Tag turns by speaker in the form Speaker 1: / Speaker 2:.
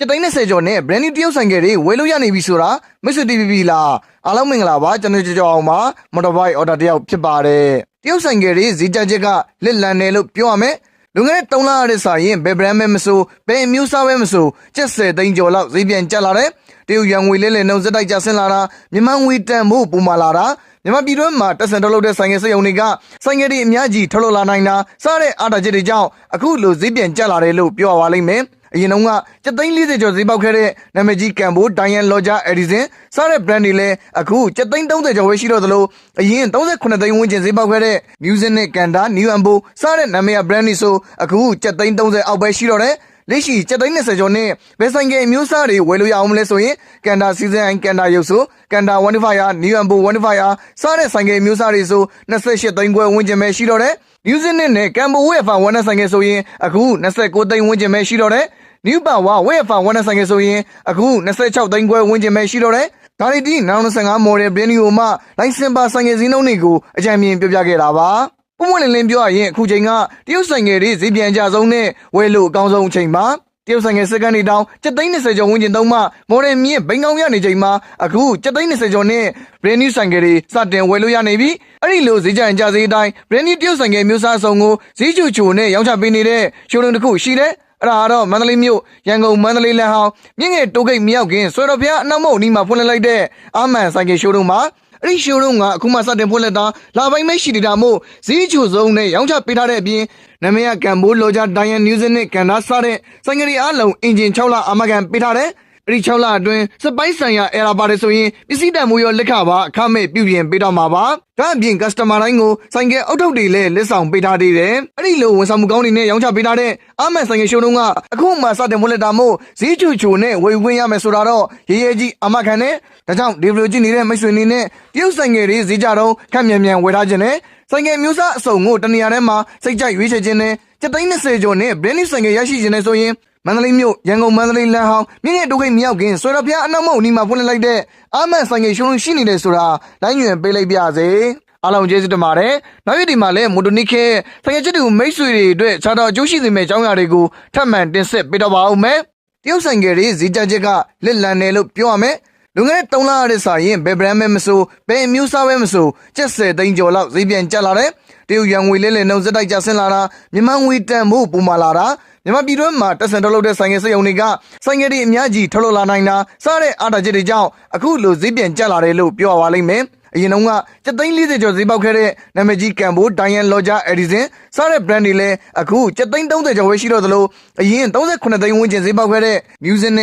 Speaker 1: ကျပ်သိန်း20ကျော်နဲ့ brand new တရုတ်ဆိုင်ကယ်တွေဝယ်လို့ရနေပြီဆိုတာမိတ်ဆွေ TVB လားအားလုံးမင်္ဂလာပါကျွန်တော်ကြောကြောအောင်ပါ motorbike order တယောက်ဖြစ်ပါတယ်တရုတ်ဆိုင်ကယ်တွေဈေးကြချက်ကလက်လန်တယ်လို့ပြောရမယ်လွန်ခဲ့တဲ့3လရတဲ့စာရင်ဘယ် brand ပဲမဆိုဘယ်အမျိုးအစားပဲမဆိုကျက်10သိန်းကျော်လောက်ဈေးပြန်ကျလာတယ်တရုတ်ရန်ငွေလဲလဲနှုန်းစက်တိုက်ကျဆင်းလာတာမြန်မာငွေတန်ဖို့ပူမာလာတာမြန်မာပြည်တွင်းမှာတက်ဆန်ထုတ်လုပ်တဲ့ဆိုင်ငယ်စက်ရုံတွေကဆိုင်ငယ်တွေအများကြီးထုတ်လုပ်လာနိုင်တာစတဲ့အားတာချက်တွေကြောင့်အခုလိုဈေးပြန်ကျလာတယ်လို့ပြောရပါလိမ့်မယ် အရင်တုန်းကကျပ်သိန်း40ကျော်ဈေးပေါက်ခဲ့တဲ့နာမည်ကြီးကမ်ဘိုဒိုင်ယန်လော်ဂျာအက်ဒီဆင်စတဲ့ brand တွေလည်းအခုကျပ်သိန်း30ကျော်ပဲရှိတော့သလိုအရင်38သိန်းဝန်းကျင်ဈေးပေါက်ခဲ့တဲ့ Music နဲ့ Kanda New Ambo စတဲ့နာမည်ရ brand တွေဆိုအခုကျပ်သိန်း30အောက်ပဲရှိတော့တယ်လက်ရှိကျပ်သိန်း20ကျော်နဲ့ဘယ်ဆိုင်ကယ်အမျိုးအစားတွေဝယ်လို့ရအောင်မလဲဆိုရင်ကန်တာစီဇန်ကန်တာရုပ်ဆိုကန်တာ125 New Ambo 125စားတဲ့ဆိုင်ကယ်အမျိုးအစားတွေဆို28သိန်းခွဲဝန်းကျင်ပဲရှိတော့တယ် Music နဲ့ကမ်ဘိုဝဲဖာ1နဲ့ဆိုင်ကယ်ဆိုရင်အခု29သိန်းဝန်းကျင်ပဲရှိတော့တယ် New Power ဝဲဖာ1နဲ့ဆိုင်ကယ်ဆိုရင်အခု26သိန်းခွဲဝန်းကျင်ပဲရှိတော့တယ်ဒါရီတီ925 model brand new မှာလိုင်စင်ပါဆိုင်ကယ်ဈေးနှုန်းတွေကိုအကြံဉာဏ်ပြပြခဲ့တာပါပုံမှန်လင်းလင်းပြောရရင်အခုချိန်ကတရုတ်ဆိုင်ငယ်တွေဈေးပြန်ကြဆုံးနဲ့ဝယ်လို့အကောင်းဆုံးအချိန်ပါတရုတ်ဆိုင်ငယ်စက္ကန့်တွေတောင်730ကျော်ဝန်းကျင်သုံးမှမော်ဒယ်မြင့်ဘိန်းကောင်းရနေချိန်မှာအခု730ကျော်နဲ့ brand new ဆိုင်ငယ်တွေစတင်ဝယ်လို့ရနေပြီအဲ့ဒီလိုဈေးကြရင်ကြဈေးအတိုင်း brand new တရုတ်ဆိုင်ငယ်မျိုးစားစုံကိုဈေးချူချူနဲ့ရောင်းချပေးနေတဲ့ showroom တစ်ခုရှိတယ် အဲ့ဒါကတော့မန္တလေးမြို့ရန်ကုန်မန္တလေးလမ်းဟောင်းမြင့်ငယ်တိုးဂိတ်မြောက်ခင်ဆွေတော်ဖျားအနောက်မုတ်အနီးမှာဖွင့်လှစ်လိုက်တဲ့အာမန်ဆိုင်ကယ် showroom မှာအဲ့ဒီ showroom ကအခုမှစတင်ဖွင့်လှစ်တာလာပိုင်းမရှိနေတာမို့ဈေးချူဆုံးနဲ့ရောင်းချပေးထားတဲ့အပြင်နာမည်ကကမ်ဘိုလောဂျာဒိုင်ယန်နျူးဇစ်နဲ့ကန်ဒါစတဲ့ဆိုင်ကယ်တွေအားလုံးအင်ဂျင်6လအာမခံပေးထားတယ် အဲ့ဒီ6လအတွင်းစပိုက်ဆိုင်ရာအဲရာပါတယ်ဆိုရင်ပစ္စည်းတန်မှုရောလက်ခပါအခမဲ့ပြုပြင်ပေးတော့မှာပါဒါအပြင် customer တိုင်းကိုဆိုင်ကယ်အုတ်ထုပ်တွေလည်းလက်ဆောင်ပေးထားသေးတယ်အဲ့ဒီလိုဝန်ဆောင်မှုကောင်းတွေနဲ့ရောင်းချပေးထားတဲ့အာမန်ဆိုင်ကယ်ရှိုးတုံးကအခုမှစတင်ဖွင့်လှစ်တာမို့ဈေးချူချူနဲ့ဝယ်ခွင့်ရမယ်ဆိုတာတော့ရေရဲကြီးအာမခံနဲ့ဒါကြောင့်ဒီဗီဒီယိုကြည့်နေတဲ့မိတ်ဆွေအနေနဲ့တရုတ်ဆိုင်ကယ်တွေဈေးကြတော့ခက်မြန်မြန်ဝယ်ထားခြင်းနဲ့ဆိုင်ကယ်မျိုးစားအစုံကိုတနေရာထဲမှာစိတ်ကြိုက်ရွေးချယ်ခြင်းနဲ့ကျပ်သိန်း20ကျော်နဲ့ brand new ဆိုင်ကယ်ရရှိခြင်းနဲ့ဆိုရင် မန္တလေးမြို့ရန်ကုန်မန္တလေးလမ်းဟောင်းမြင့်ငယ်တိုးဂိတ်မြောက်ခင်ဆွေတော်ဖျားအနောက်မုတ်အနီးမှာဖွင့်လှစ်လိုက်တဲ့အာမန်ဆိုင်ကယ်ရှိုးလုံးရှိနေတယ်ဆိုတာလိုင်းညွန်ပေးလိုက်ပါစေအားလုံးကျေးဇူးတင်ပါတယ်နောက်ရက်ဒီမှာလည်းမိုတိုနစ်ခဲဆိုင်ကယ်ချစ်တူမိတ်ဆွေတွေအတွက်ခြားတော့အကျိုးရှိစေမယ့်အကြောင်းအရာတွေကိုထပ်မံတင်ဆက်ပေးတော့ပါဦးမယ်တရုတ်ဆိုင်ကယ်တွေဈေးကြချက်ကလက်လန်တယ်လို့ပြောရမယ်လွန်ခဲ့တဲ့3လရတဲ့စာရင်ဘယ် brand ပဲမဆိုဘယ်အမျိုးအစားပဲမဆိုကျက်10သိန်းကျော်လောက်ဈေးပြန်ကျလာတယ် တရုတ်ရန်ငွေလဲလဲနှုန်းစက်တိုက်ကျဆင်းလာတာမြန်မာငွေတန်ဖို့ပူမာလာတာမြန်မာပြည်တွင်းမှာတက်ဆန်ထုတ်လုပ်တဲ့ဆိုင်ငယ်စက်ရုံတွေကဆိုင်ငယ်တွေအများကြီးထုတ်လုပ်လာနိုင်တာစတဲ့အားတာချက်တွေကြောင့်အခုလိုဈေးပြန်ကျလာတယ်လို့ပြောရပါလိမ့်မယ်အရင်တုန်းကကျပ်သိန်း40ကျော်ဈေးပေါက်ခဲ့တဲ့နာမည်ကြီးကမ်ဘိုဒိုင်ယန်လော်ဂျာအက်ဒီဆင်စတဲ့ brand တွေလည်းအခုကျပ်သိန်း30ကျော်ပဲရှိတော့သလိုအရင်38သိန်းဝန်းကျင်ဈေးပေါက်ခဲ့တဲ့ Music နဲ့